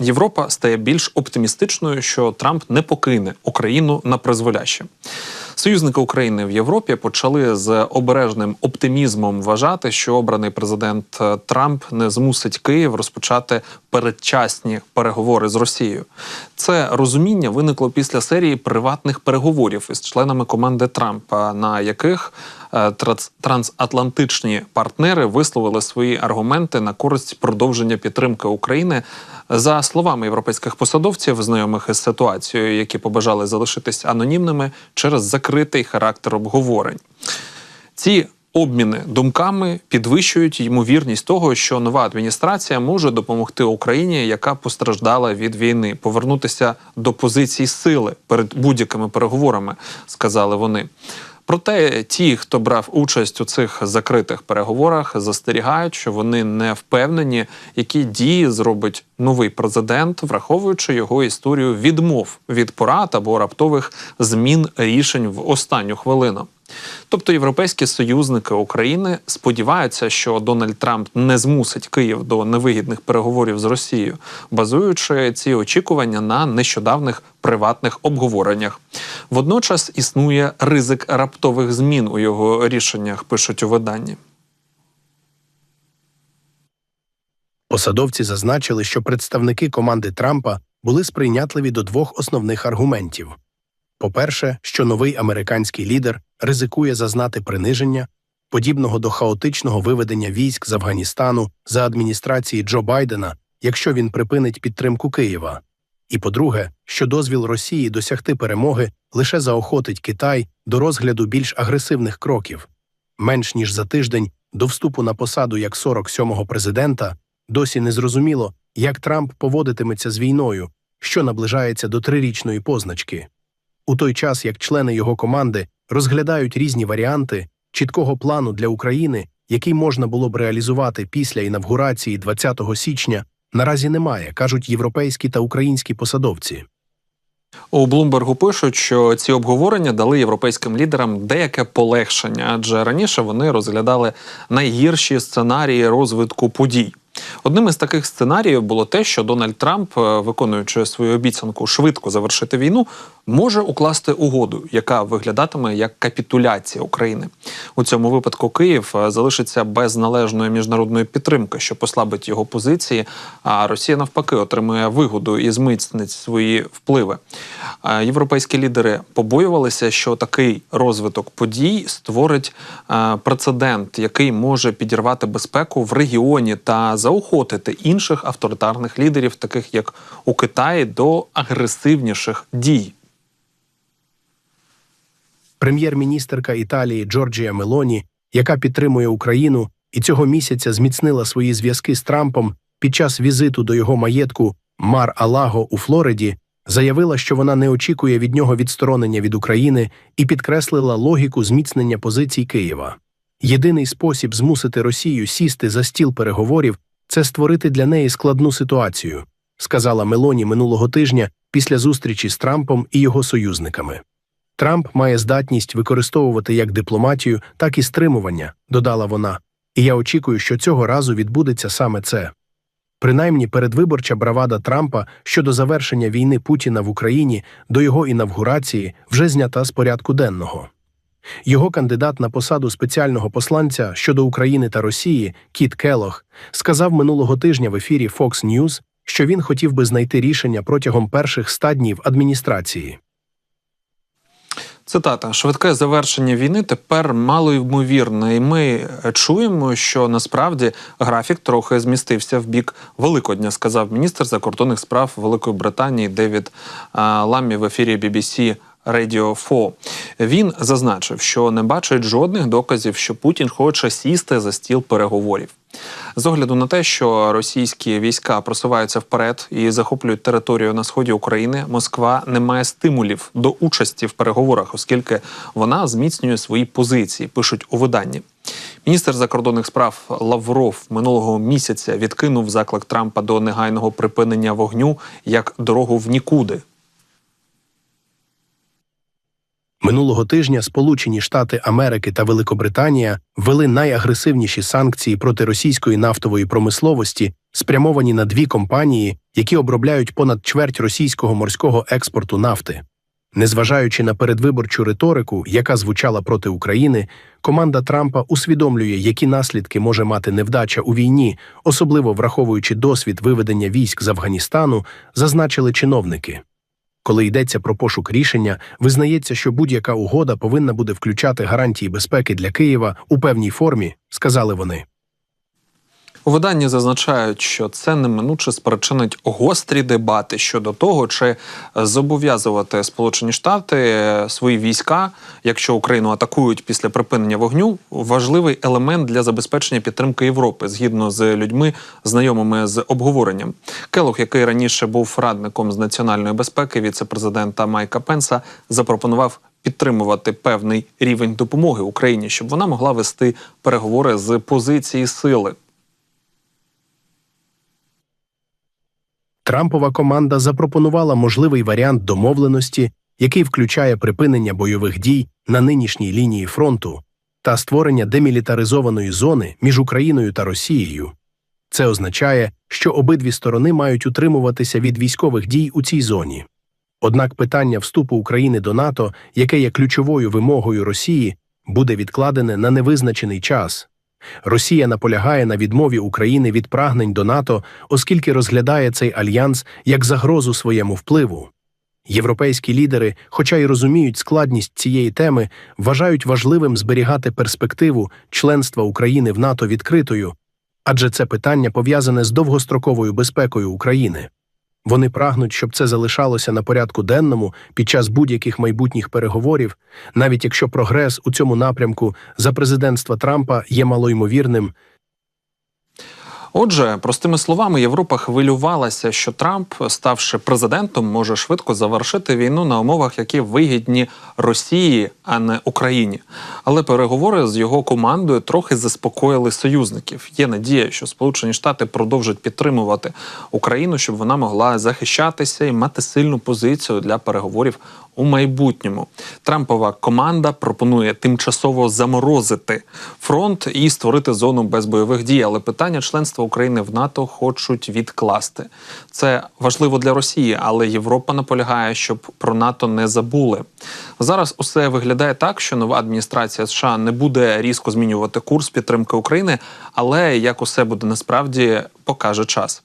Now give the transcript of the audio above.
Європа стає більш оптимістичною, що Трамп не покине Україну на призволяще. Союзники України в Європі почали з обережним оптимізмом вважати, що обраний президент е, Трамп не змусить Київ розпочати передчасні переговори з Росією. Це розуміння виникло після серії приватних переговорів із членами команди Трампа, на яких трансатлантичні партнери висловили свої аргументи на користь продовження підтримки України. За словами європейських посадовців, знайомих із ситуацією, які побажали залишитись анонімними через закритий характер обговорень. Ці обміни думками підвищують ймовірність того, що нова адміністрація може допомогти Україні, яка постраждала від війни, повернутися до позицій сили перед будь-якими переговорами, сказали вони. Проте ті, хто брав участь у цих закритих переговорах, застерігають, що вони не впевнені, які дії зробить новий президент, враховуючи його історію відмов від порад або раптових змін рішень в останню хвилину. Тобто європейські союзники України сподіваються, що Дональд Трамп не змусить Київ до невигідних переговорів з Росією, базуючи ці очікування на нещодавних приватних обговореннях. Водночас існує ризик раптових змін у його рішеннях, пишуть у виданні. Посадовці зазначили, що представники команди Трампа були сприйнятливі до двох основних аргументів: по-перше, що новий американський лідер ризикує зазнати приниження, подібного до хаотичного виведення військ з Афганістану за адміністрації Джо Байдена, якщо він припинить підтримку Києва. І по-друге, що дозвіл Росії досягти перемоги лише заохотить Китай до розгляду більш агресивних кроків. Менш ніж за тиждень до вступу на посаду як 47-го президента досі не зрозуміло, як Трамп поводитиметься з війною, що наближається до трирічної позначки. У той час як члени його команди розглядають різні варіанти чіткого плану для України, який можна було б реалізувати після інавгурації 20 січня, наразі немає, кажуть європейські та українські посадовці. У Блумбергу пишуть, що ці обговорення дали європейським лідерам деяке полегшення, адже раніше вони розглядали найгірші сценарії розвитку подій. Одним із таких сценаріїв було те, що Дональд Трамп, е, виконуючи свою обіцянку швидко завершити війну, може укласти угоду, яка виглядатиме як капітуляція України. У цьому випадку Київ е, залишиться без належної міжнародної підтримки, що послабить його позиції. А Росія навпаки отримує вигоду і зміцнить свої впливи. Е, Європейські лідери побоювалися, що такий розвиток подій створить прецедент, який може підірвати безпеку в регіоні та заохотити інших авторитарних лідерів, таких як у Китаї, до агресивніших дій. Прем'єр-міністерка Італії Джорджія Мелоні, яка підтримує Україну і цього місяця зміцнила свої зв'язки з Трампом під час візиту до його маєтку Мар-Алаго у Флориді, заявила, що вона не очікує від нього відсторонення від України і підкреслила логіку зміцнення позицій Києва. Єдиний спосіб змусити Росію сісти за стіл переговорів це створити для неї складну ситуацію, сказала Мелоні минулого тижня після зустрічі з Трампом і його союзниками. Трамп має здатність використовувати як дипломатію, так і стримування, додала вона, і я очікую, що цього разу відбудеться саме це. Принаймні, передвиборча бравада Трампа щодо завершення війни Путіна в Україні до його інавгурації вже знята з порядку денного. Його кандидат на посаду спеціального посланця щодо України та Росії Кіт Келох сказав минулого тижня в ефірі Fox News, що він хотів би знайти рішення протягом перших ста днів адміністрації. Цитата швидке завершення війни тепер малоймовірне, і ми е, чуємо, що насправді графік трохи змістився в бік Великодня, сказав міністр закордонних справ Великої Британії Девід а, Ламмі в ефірі BBC Radio 4. Він зазначив, що не бачить жодних доказів, що Путін хоче сісти за стіл переговорів. З огляду на те, що російські війська просуваються вперед і захоплюють територію на сході України, Москва не має стимулів до участі в переговорах, оскільки вона зміцнює свої позиції, пишуть у виданні. Міністр закордонних справ Лавров минулого місяця відкинув заклик Трампа до негайного припинення вогню як дорогу в нікуди. Минулого тижня Сполучені Штати Америки та Великобританія ввели найагресивніші санкції проти російської нафтової промисловості, спрямовані на дві компанії, які обробляють понад чверть російського морського експорту нафти. Незважаючи на передвиборчу риторику, яка звучала проти України, команда Трампа усвідомлює, які наслідки може мати невдача у війні, особливо враховуючи досвід виведення військ з Афганістану, зазначили чиновники. Коли йдеться про пошук рішення, визнається, що будь-яка угода повинна буде включати гарантії безпеки для Києва у певній формі, сказали вони. У виданні зазначають, що це неминуче спричинить гострі дебати щодо того, чи зобов'язувати Сполучені Штати свої війська, якщо Україну атакують після припинення вогню, важливий елемент для забезпечення підтримки Європи, згідно з людьми, знайомими з обговоренням. Келох, який раніше був радником з національної безпеки віце-президента Майка Пенса, запропонував підтримувати певний рівень допомоги Україні, щоб вона могла вести переговори з позиції сили. Трампова команда запропонувала можливий варіант домовленості, який включає припинення бойових дій на нинішній лінії фронту та створення демілітаризованої зони між Україною та Росією. Це означає, що обидві сторони мають утримуватися від військових дій у цій зоні. Однак питання вступу України до НАТО, яке є ключовою вимогою Росії, буде відкладене на невизначений час. Росія наполягає на відмові України від прагнень до НАТО, оскільки розглядає цей альянс як загрозу своєму впливу. Європейські лідери, хоча й розуміють складність цієї теми, вважають важливим зберігати перспективу членства України в НАТО відкритою, адже це питання пов'язане з довгостроковою безпекою України. Вони прагнуть, щоб це залишалося на порядку денному під час будь-яких майбутніх переговорів, навіть якщо прогрес у цьому напрямку за президентства Трампа є малоймовірним. Отже, простими словами, Європа хвилювалася, що Трамп, ставши президентом, може швидко завершити війну на умовах, які вигідні Росії, а не Україні. Але переговори з його командою трохи заспокоїли союзників. Є надія, що Сполучені Штати продовжать підтримувати Україну, щоб вона могла захищатися і мати сильну позицію для переговорів у майбутньому. Трампова команда пропонує тимчасово заморозити фронт і створити зону без бойових дій. Але питання членства України в НАТО хочуть відкласти. Це важливо для Росії, але Європа наполягає, щоб про НАТО не забули. Зараз усе виглядає так, що нова адміністрація США не буде різко змінювати курс підтримки України, але як усе буде насправді покаже час.